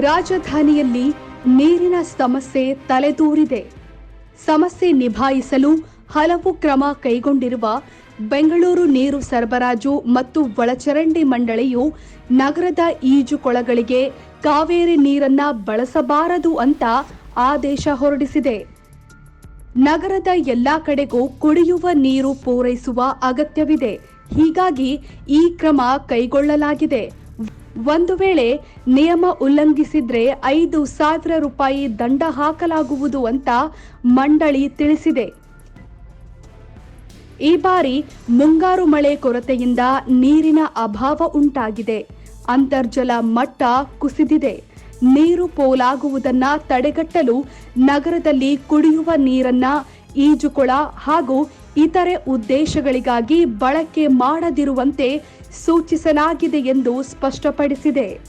ರಾಜಧಾನಿಯಲ್ಲಿ ನೀರಿನ ಸಮಸ್ಯೆ ತಲೆದೂರಿದೆ. ಸಮಸ್ಯೆ ನಿಭಾಯಿಸಲು ಹಲವು ಕ್ರಮ ಕೈಗೊಂಡಿರುವ ಬೆಂಗಳೂರು ನೀರು ಸರಬರಾಜು ಮತ್ತು ಒಳಚರಂಡಿ ಮಂಡಳಿಯು ನಗರದ ಈಜುಕೊಳಗಳಿಗೆ ಕಾವೇರಿ ನೀರನ್ನ ಬಳಸಬಾರದು ಅಂತ ಆದೇಶ ಹೊರಡಿಸಿದೆ. ನಗರದ ಎಲ್ಲಾ ಕಡೆಗೂ ಕುಡಿಯುವ ನೀರು ಪೂರೈಸುವ ಅಗತ್ಯವಿದೆ. ಹೀಗಾಗಿ ಈ ಕ್ರಮ ಕೈಗೊಳ್ಳಲಾಗಿದೆ. ಒಂದು ವೇಳೆ ನಿಯಮ ಉಲ್ಲಂಘಿಸಿದ್ರೆ ಐದು ಸಾವಿರ ರೂಪಾಯಿ ದಂಡ ಹಾಕಲಾಗುವುದು ಅಂತ ಮಂಡಳಿ ತಿಳಿಸಿದೆ. ಈ ಬಾರಿ ಮುಂಗಾರು ಮಳೆ ಕೊರತೆಯಿಂದ ನೀರಿನ ಅಭಾವ ಉಂಟಾಗಿದೆ. ಅಂತರ್ಜಲ ಮಟ್ಟ ಕುಸಿದಿದೆ. ನೀರು ಪೋಲಾಗುವುದನ್ನ ತಡೆಗಟ್ಟಲು ನಗರದಲ್ಲಿ ಕುಡಿಯುವ ನೀರನ್ನ ಈಜುಕೊಳ ಹಾಗೂ ಇತರೆ ಉದ್ದೇಶಗಳಿಗಾಗಿ ಬಳಕೆ ಮಾಡದಿರುವಂತೆ ಸೂಚಿಸಲಾಗಿದೆ ಎಂದು ಸ್ಪಷ್ಟಪಡಿಸಿದೆ.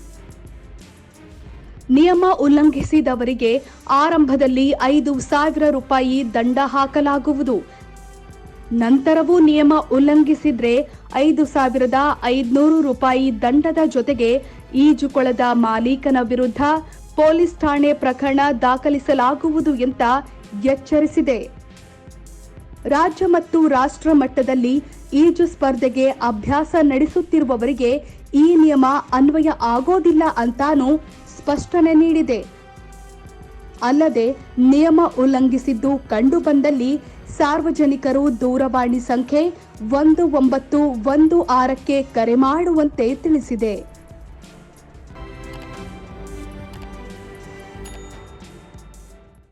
ನಿಯಮ ಉಲ್ಲಂಘಿಸಿದವರಿಗೆ ಆರಂಭದಲ್ಲಿ ಐದು ಸಾವಿರ ರೂಪಾಯಿ ದಂಡ ಹಾಕಲಾಗುವುದು. ನಂತರವೂ ನಿಯಮ ಉಲ್ಲಂಘಿಸಿದ್ರೆ ಐದು ಸಾವಿರದ ಐದುನೂರು ರೂಪಾಯಿ ದಂಡದ ಜೊತೆಗೆ ಈಜುಕೊಳದ ಮಾಲೀಕನ ವಿರುದ್ಧ ಪೊಲೀಸ್ ಠಾಣೆ ಪ್ರಕರಣ ದಾಖಲಿಸಲಾಗುವುದು ಅಂತ ಎಚ್ಚರಿಸಿದೆ. ರಾಜ್ಯ ಮತ್ತು ರಾಷ್ಟ್ರ ಮಟ್ಟದಲ್ಲಿ ಈಜು ಸ್ಪರ್ಧೆಗೆ ಅಭ್ಯಾಸ ನಡೆಸುತ್ತಿರುವವರಿಗೆ ಈ ನಿಯಮ ಅನ್ವಯ ಆಗೋದಿಲ್ಲ ಅಂತಾನೂ ಸ್ಪಷ್ಟನೆ ನೀಡಿದೆ. ಅಲ್ಲದೆ, ನಿಯಮ ಉಲ್ಲಂಘಿಸಿದ್ದು ಕಂಡುಬಂದಲ್ಲಿ ಸಾರ್ವಜನಿಕರು ದೂರವಾಣಿ ಸಂಖ್ಯೆ ಒಂದು ಒಂಬತ್ತು ಒಂದು ಆರಕ್ಕೆ ಕರೆ ಮಾಡುವಂತೆ ತಿಳಿಸಿದೆ.